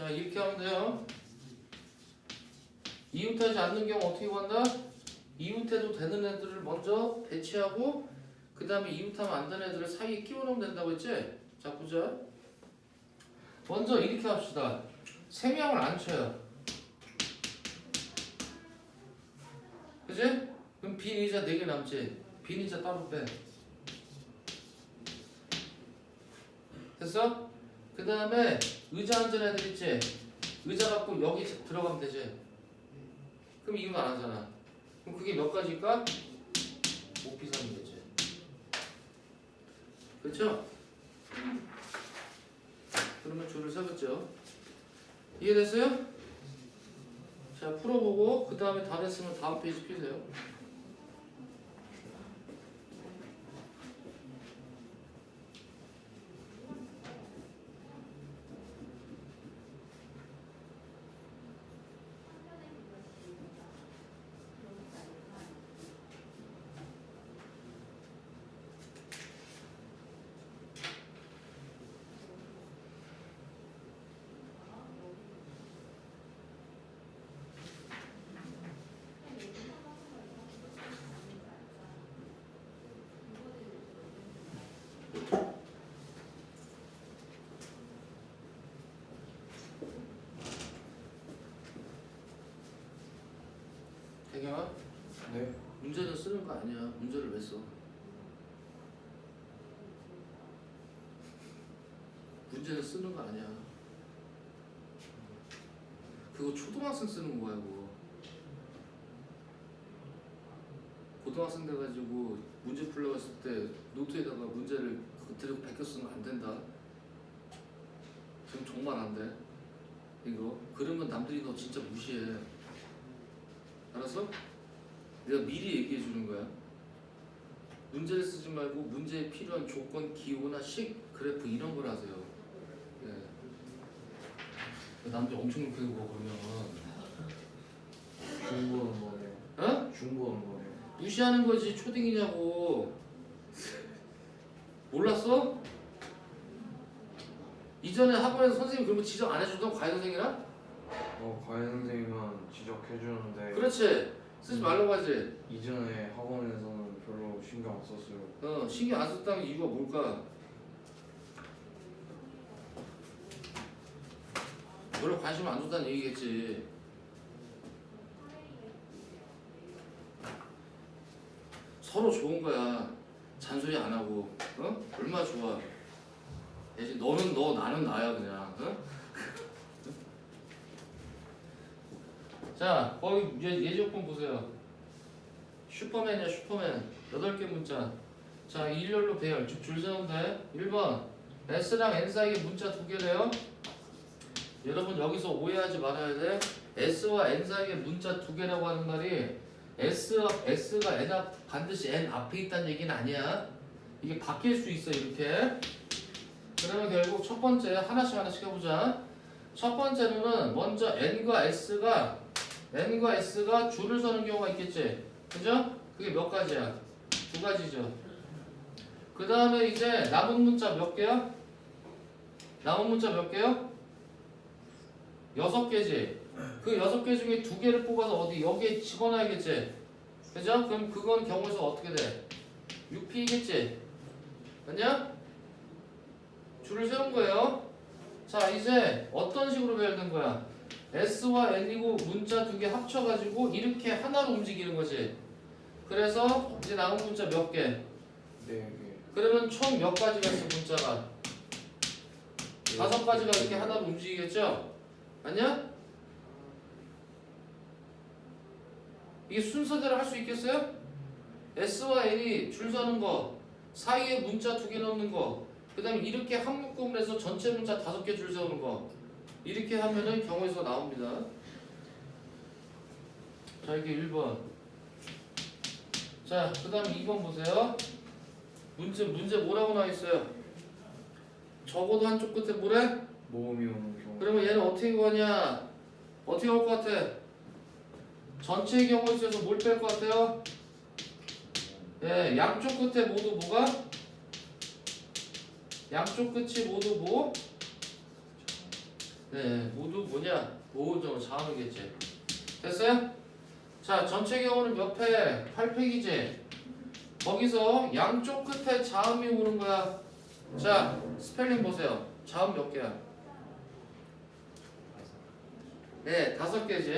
자 이렇게 하면 돼요. 이웃하지 않는 경우 어떻게 구한다? 이웃해도 되는 애들을 먼저 배치하고 그 다음에 이웃하면 안 되는 애들을 사이에 끼워넣으면 된다고 했지? 자 보자. 먼저 이렇게 합시다. 세 명을 안 쳐요. 그지? 그럼 빈 의자 4개 남지? 빈 의자 따로 빼. 됐어? 그 다음에 의자 앉은 애들 있지? 의자 갖고 여기 들어가면 되지? 그럼 이건 안 하잖아. 그럼 그게 몇 가지일까? 5P3이겠지. 그렇죠? 그러면 줄을 세웠죠. 이해됐어요? 자 풀어보고 그 다음에 다 됐으면 다음 페이지 피세요. 대경아 네. 문제는 쓰는 거 아니야. 문제를 왜 써? 문제는 쓰는 거 아니야. 그거 초등학생 쓰는 거야, 그거. 고등학생 돼가지고 문제 풀려고 했을 때 노트에다가 문제를 그대로 베껴 쓰면 안 된다. 지금 정말 안 돼. 이거 그러면 남들이 너 진짜 무시해. 알았어? 내가 미리 얘기해 주는 거야. 문제를 쓰지 말고 문제에 필요한 조건, 기호나 식, 그래프 이런 걸 하세요. 예. 남들 엄청 욕해 보고 그러면 중고하는 거네요. 어? 중고하는 거네요. 무시하는 거지 초딩이냐고. 몰랐어? 이전에 학원에서 선생님 그런 거 지적 안 해주던 과외 선생이랑? 어, 과외 선생님은 지적해 주는데 그렇지. 쓰지 말라고 하지. 이전에 학원에서는 별로 신경 안 썼어요. 어, 신경 안 썼다는 이유가 뭘까? 별로 관심 안 줬다는 얘기겠지. 서로 좋은 거야. 잔소리 안 하고, 어? 얼마나 좋아. 대신 너는 너, 나는 나야 그냥. 어? 자, 거기 예, 예제조건 보세요. 슈퍼맨이야 슈퍼맨. 8개 문자. 자, 일렬로 배열. 쭉 줄 세운데 1번 S랑 N 사이에 문자 두 개래요. 여러분 여기서 오해하지 말아야 돼. S와 N 사이에 문자 두 개라고 하는 말이 S, S가 N 앞, 반드시 N 앞에 있다는 얘기는 아니야. 이게 바뀔 수 있어 이렇게. 그러면 결국 첫 번째 하나씩 하나씩 해보자. 첫 번째로는 먼저 N과 S가 N과 S가 줄을 서는 경우가 있겠지. 그죠? 그게 몇 가지야? 두 가지죠. 그 다음에 이제 남은 문자 몇 개야? 남은 문자 몇 개요? 여섯 개지. 그 여섯 개 중에 두 개를 뽑아서 어디 여기에 집어넣어야겠지. 그죠? 그럼 그건 경우에서 어떻게 돼? 6P겠지. 맞냐? 줄을 세운 거예요. 자, 이제 어떤 식으로 배열된 거야? S와 N이고 문자 두 개 합쳐가지고 이렇게 하나로 움직이는 거지. 그래서 이제 남은 문자 몇 개? 네 개. 그러면 총 몇 가지가 있어 문자가? 다섯 가지가 이렇게 하나로 움직이겠죠? 아니야? 이게 순서대로 할 수 있겠어요? S와 N이 줄 서는 거, 사이에 문자 두 개 넣는 거, 그 다음에 이렇게 한 묶음을 해서 전체 문자 다섯 개줄 세우는 거, 이렇게 하면은 경우에서 나옵니다. 자, 이게 1번. 자, 그 다음 2번 보세요. 문제, 문제 뭐라고 나와 있어요? 적어도 한쪽 끝에 뭐래? 모험이 오는 경우. 그러면 얘는 어떻게 구하냐? 어떻게 올 것 같아? 전체의 경우에 있어서 뭘 뺄 것 같아요? 예, 양쪽 끝에 모두 뭐가? 양쪽 끝이 모두 뭐? 네, 모두 뭐냐? 모음정을 자음이겠지. 됐어요? 자, 전체 경우는 몇 팩? 8팩이지. 거기서 양쪽 끝에 자음이 오는 거야. 자, 스펠링 보세요. 자음 몇 개야? 네, 다섯 개지.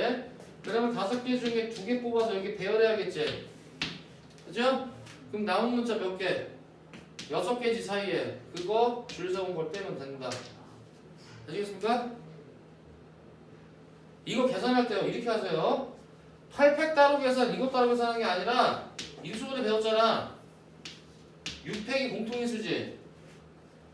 그러면 다섯 개 중에 두 개 뽑아서 여기 배열해야겠지. 그죠? 그럼 남은 문자 몇 개? 여섯 개지 사이에. 그거 줄 세운 걸 빼면 된다. 아시겠습니까? 이거 계산할 때요. 이렇게 하세요. 8팩 따로 계산, 이것 따로 계산하는 게 아니라 인수분해 배웠잖아. 6팩이 공통인수지.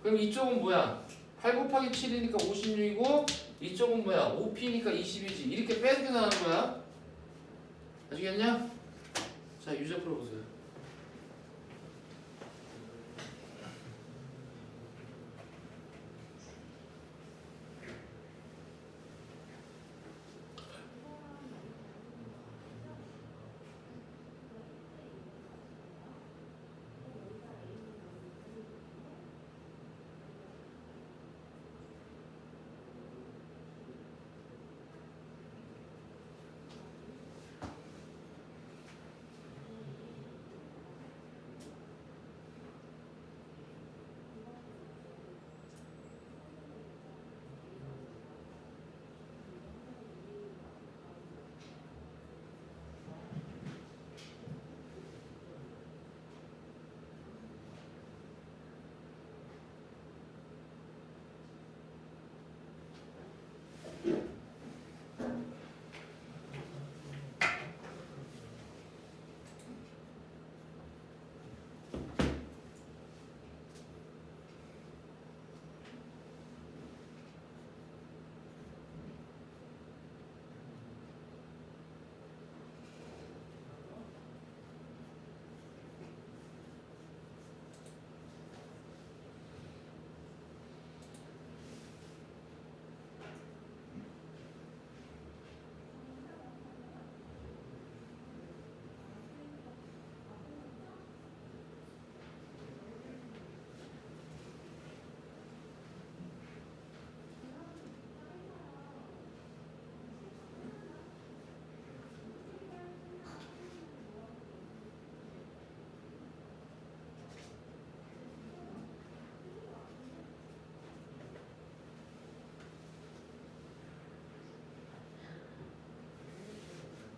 그럼 이쪽은 뭐야? 8 곱하기 7이니까 56이고 이쪽은 뭐야? 5p니까 20이지. 이렇게 빼서 계산하는 거야. 아시겠냐? 자, 유제 풀어보세요.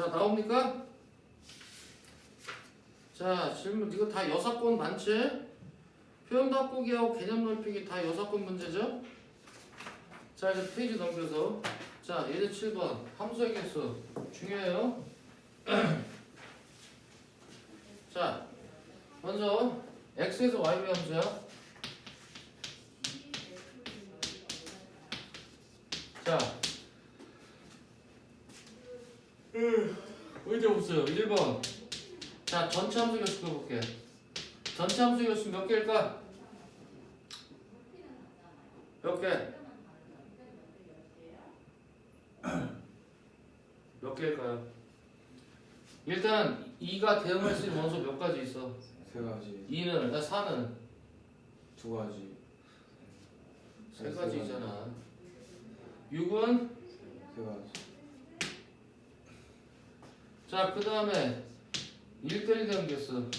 자 나옵니까? 자 질문 이거 다 여사건 많지? 표현 바꾸기하고 개념 넓히기 다 여사건 문제죠? 자 이제 페이지 넘겨서 자 예제 7번 함수의 개수 중요해요 자 먼저 x에서 y로 함수야 보세요 1번. 자 전체 함수 개수 그려볼게. 전체 함수 개수 몇 개일까? 몇 개? 몇 개일까요? 일단 2가 대응할 수 있는 원소 몇 가지 있어? 세 가지. 2는, 나 4는. 두 가지. 세 가지잖아. 6은? 세 가지 자, 그 다음에 1대1 대응 개수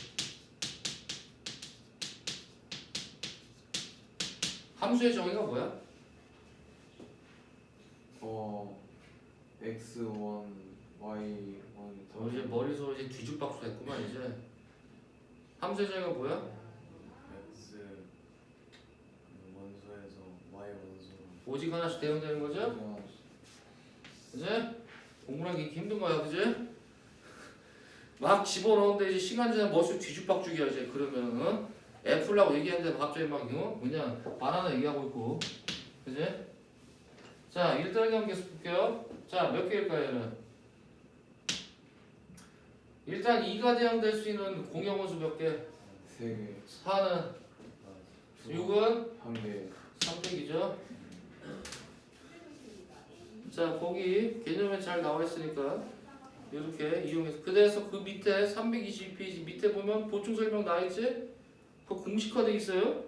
함수의 정의가 뭐야? 어 x1 y1 어, 이제 머리서 이제 뒤죽박수 했구만 이제 함수의 정의가 뭐야? X 원소에서 Y 원소 오직 하나씩 대응되는 거죠? 이제 공부하기 힘든 거야 그지? 막 집어넣는데 이제 시간 지나면 머릿속 뒤죽박죽이야 이제 그러면 어? 애플라고 얘기하는데 갑자기 막 어? 그냥 바나나 얘기하고 있고 그지? 자 1대1 경계 볼게요 자 몇 개일까요 얘는? 일단 2가 대응될 수 있는 공용원수 몇 개? 세개 4는 6은 한개 선택이죠. 자, 거기 개념에 잘 나와 있으니까 이렇게 이용해서 그래서 그 밑에 322페이지 밑에 보면 보충 설명 나와 있지? 그 공식화돼 있어요.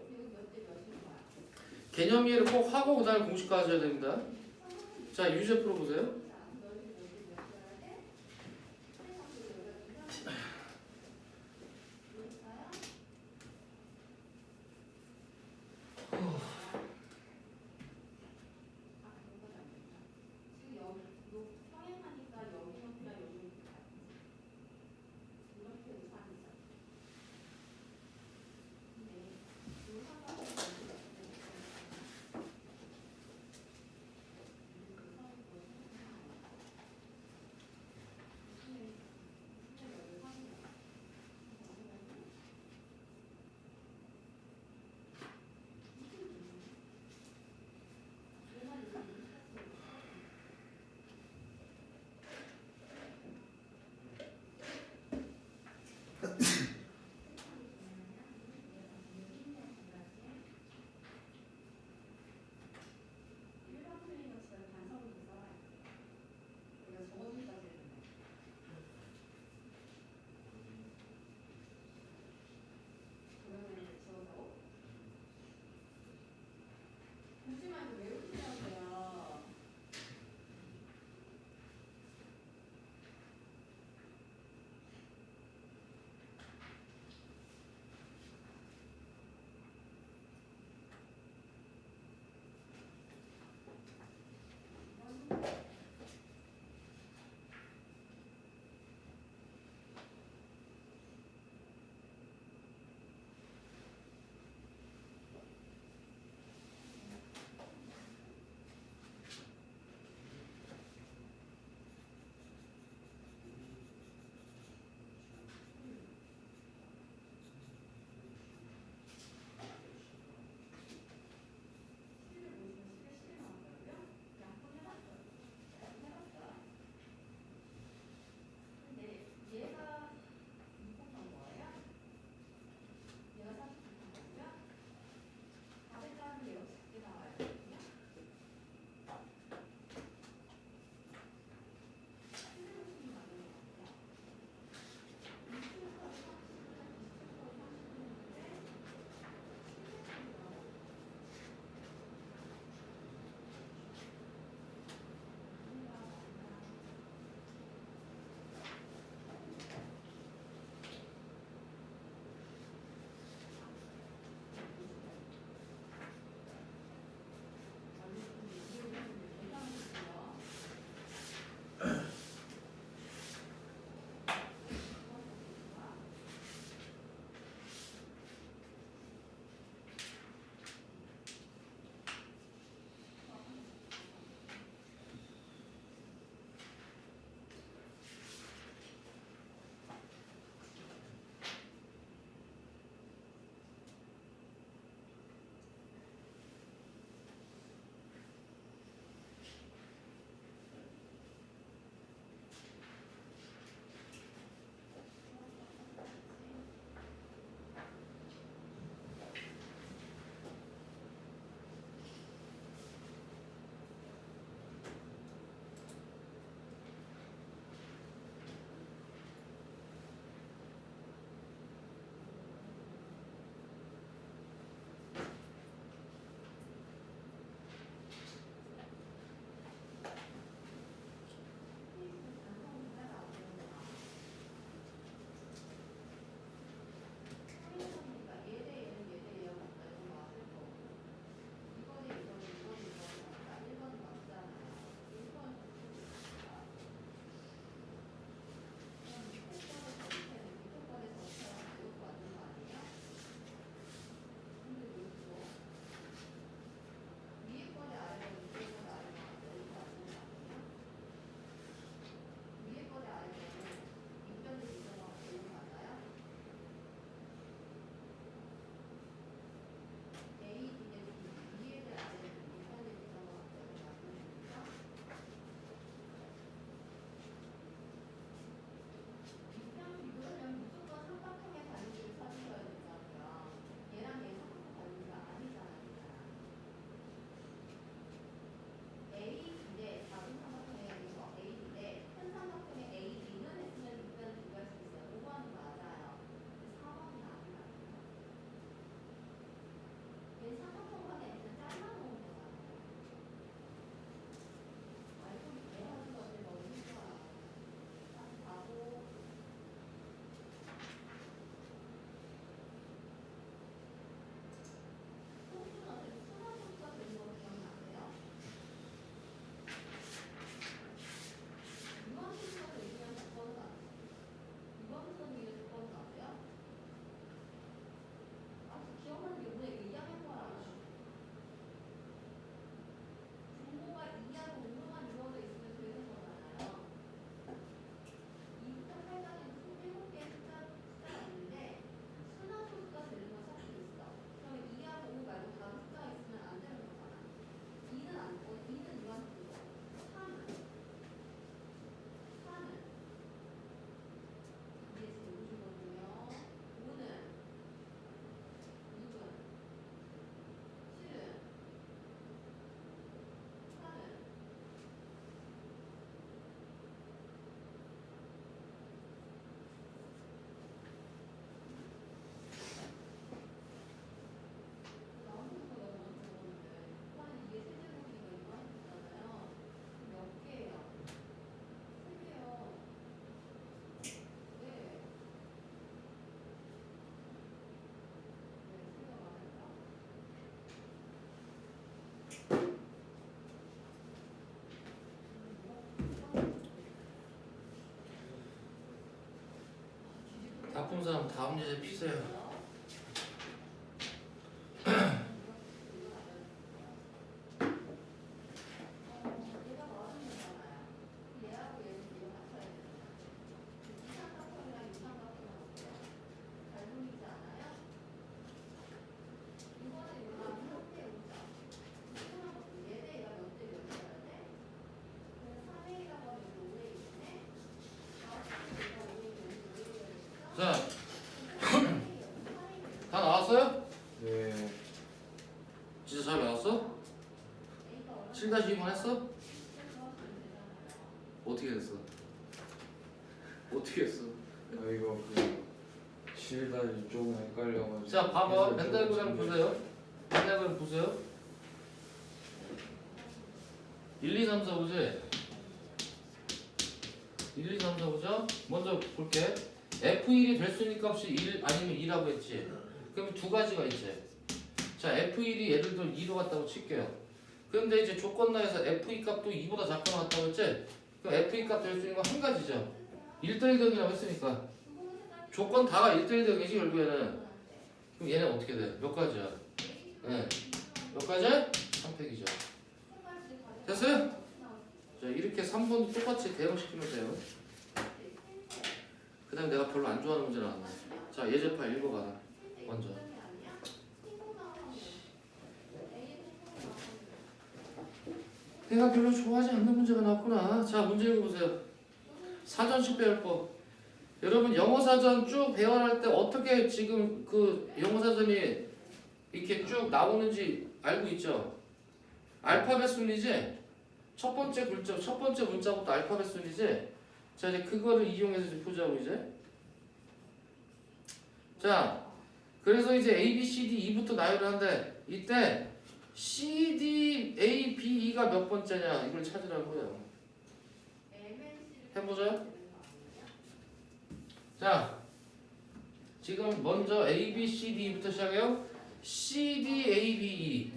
개념 이해를 꼭 하고 그다음에 공식화 하셔야 됩니다. 자, 유제 풀어 보세요. 바쁜 사람 다음 예제 피세요. 자, 다 나왔어요? 네. 진짜 잘 나왔어? 7-2번 했어? 어떻게 됐어? 어떻게 했어? 아 이거 그 실다리 조금 헷갈려가지고. 자, 봐봐. 해서 벤다이그램 조금 보세요. 벤다이그램 보세요. 1, 2, 3, 4 보지? 1, 2, 3, 4 보자. 먼저 볼게. F1이 될 수 있는 값이 1 아니면 2라고 했지. 그럼 두 가지가 있지. 자, F1이 예를 들어 2로 갔다고 칠게요. 근데 이제 조건 내에서 F2 값도 2보다 작거나 같다고 했지? 그럼 F2 값 될 수 있는 건 한 가지죠. 1대1 대응이라고 했으니까. 조건 다가 1대1 대응이지, 결국에는. 그럼 얘는 어떻게 돼? 몇 가지야? 네. 몇 가지? 3팩이죠. 됐어요? 자, 이렇게 3번도 똑같이 대응시키면 돼요. 그 다음에 내가 별로 안 좋아하는 문제 나왔네. 자, 예제파 읽어봐. 먼저. 내가 별로 좋아하지 않는 문제가 나왔구나. 자, 문제 읽어보세요. 사전식 배열법. 여러분 영어 사전 쭉 배열할 때 어떻게 지금 그 영어 사전이 이렇게 쭉 나오는지 알고 있죠? 알파벳 순이지? 첫 번째 글자, 첫 번째 문자부터 알파벳 순이지? 자 이제 그거를 이용해서 이제 보자고 이제. 자, 그래서 이제 A, B, C, D, E부터 나열을 한데 이때 C, D, A, B, E가 몇 번째냐 이걸 찾으라고요. 해보자. 자, 지금 먼저 A, B, C, D부터 시작해요. C, D, A, B, E.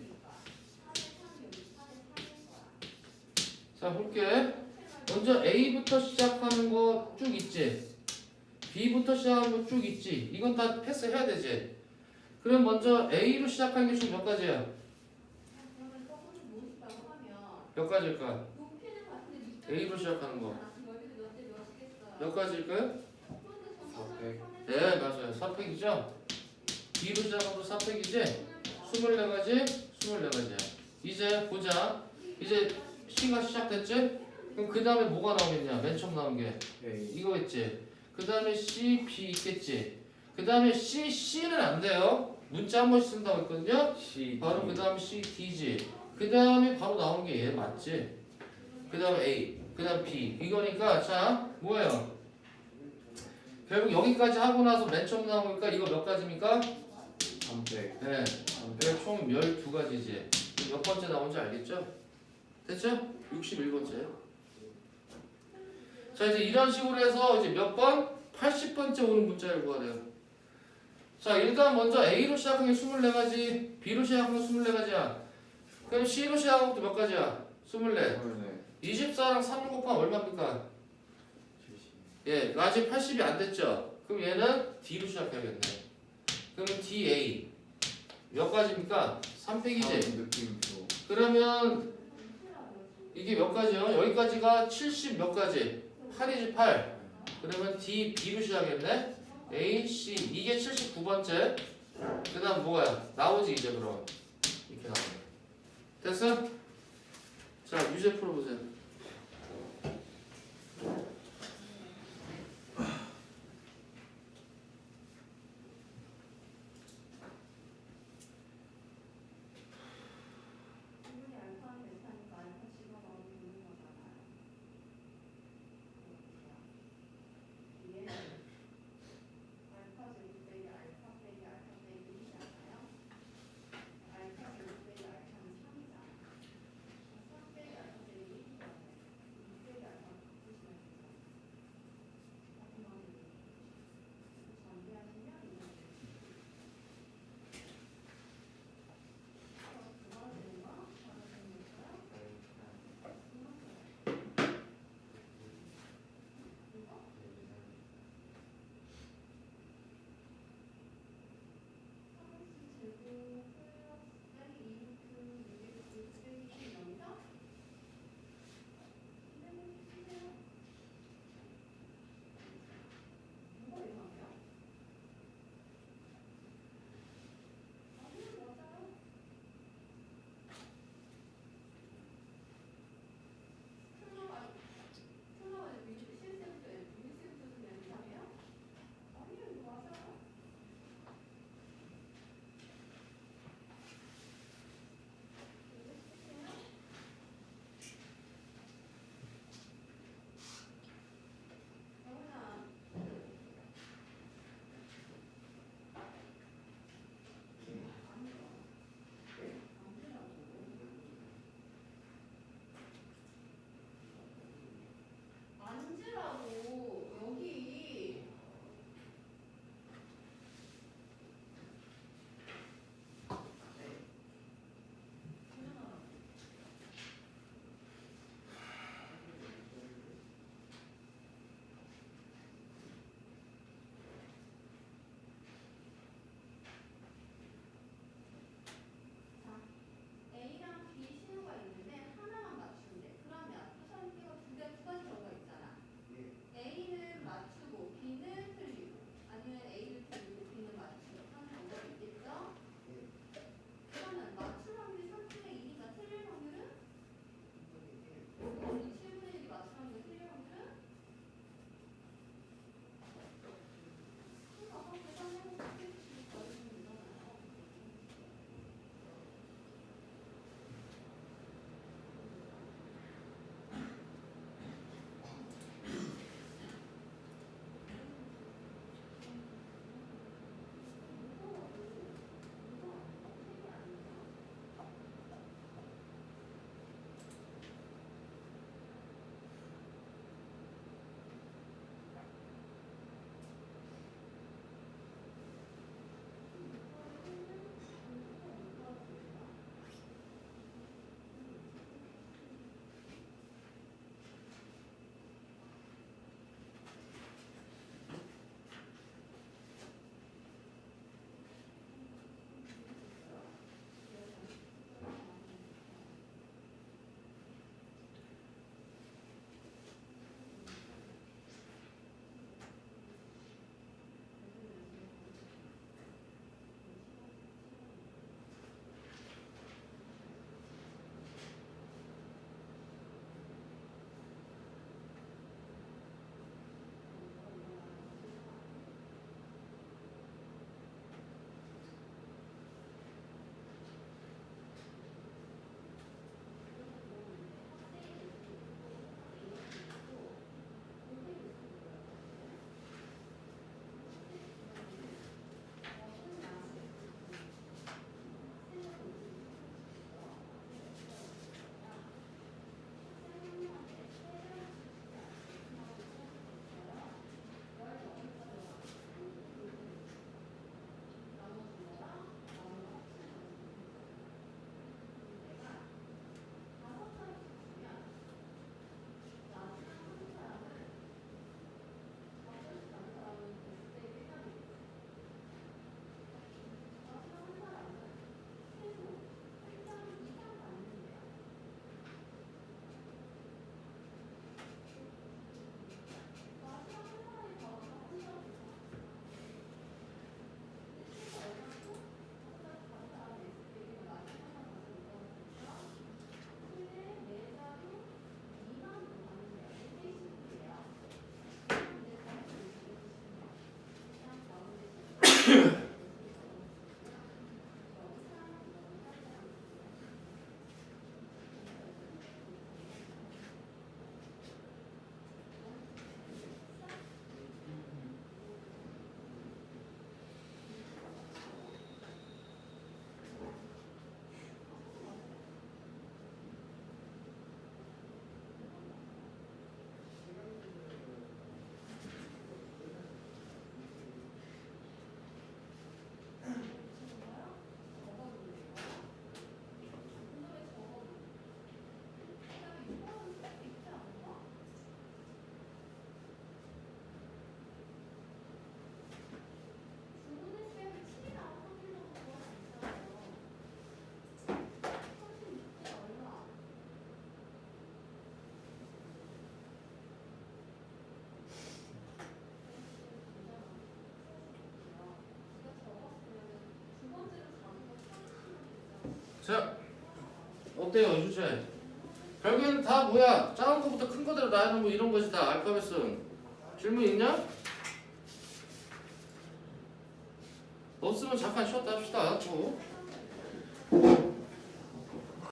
자, 볼게. 먼저 A부터 시작하는 거 쭉 있지. B부터 시작하는 거 쭉 있지. 이건 다 패스해야 되지. 그럼 먼저 A로 시작하는 게총몇 가지야? 몇 가지일까? A로 시작하는 거. 몇 가지일까요? 400. 네, 맞아요. 4팩이죠? B로 시작하면 4팩이지? 24가지? 24가지야. 이제 보자. 이제 C가 시작됐지? 그럼 그 다음에 뭐가 나오겠냐? 맨 처음 나온 게. A. 이거 있지? 그 다음에 C, B 있겠지? 그 다음에 C, C는 안 돼요. 문자 한 번씩 쓴다고 했거든요? C. 바로 그 다음에 C, D지. 그 다음에 바로 나온 게 얘 맞지? 그 다음에 A, 그 다음 B. 이거니까, 자, 뭐예요? 결국 여기까지 하고 나서 맨 처음 나온 거니까 이거 몇 가지입니까? 300. 네. 그총 12가지지. 몇 번째 나온지 알겠죠? 됐죠? 61번째. 자, 이제 이런 식으로 해서 이제 몇 번? 80번째 오는 문자를 구하래요. 자, 일단 먼저 A로 시작한 게 24가지, B로 시작한 게 24가지야. 그럼 C로 시작한 것도 몇 가지야? 24. 네. 24랑 3 곱하면 얼마입니까? 70. 예, 아직 80이 안 됐죠? 그럼 얘는 D로 시작해야겠네. 그러면 DA. 몇 가지입니까? 3팩이지? 다음 느낌표. 그러면 이게 몇 가지요? 여기까지가 70 몇 가지? 8이지 8. 그러면 D, B로 시작했네? A, C. 이게 79번째. 그 다음 뭐야? 나오지 이제 그럼. 이렇게 나오네. 됐어? 자, 유제 풀어보세요. Yeah. 자, 어때요, 이 주제? 결국에는 다 뭐야? 작은 거부터 큰 거대로 나누는 뭐 이런 것이 다 알파벳은. 질문 있냐? 없으면 잠깐 쉬었다 합시다. 또.